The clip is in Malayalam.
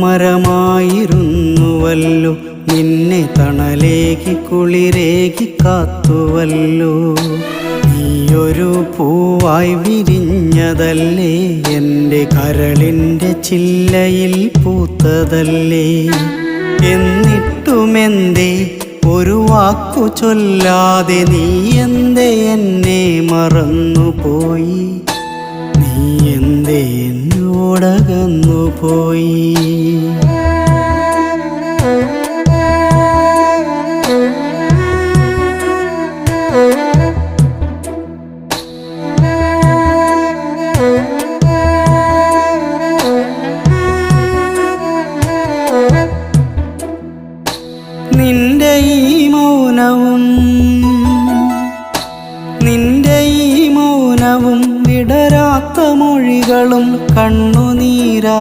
പൂമരമായിരുന്നുവല്ലോ നിന്നെ തണലേകി കുളിരേകി കാത്തുവല്ലോ. നീയൊരു പൂവായി വിരിഞ്ഞതല്ലേ. എന്റെ കരളിന്റെ ചില്ലയിൽ പൂത്തതല്ലേ. എന്നിട്ടുമെന്തേ ഒരു വാക്കു ചൊല്ലാതെ നീ എന്തേ എന്നെ മറന്നുപോയി? നീ എന്തേ എന്നോടകന്നു പോയി നിന്റെ ഈ മൗനവും കൈകളും കണ്ണുനീരാ.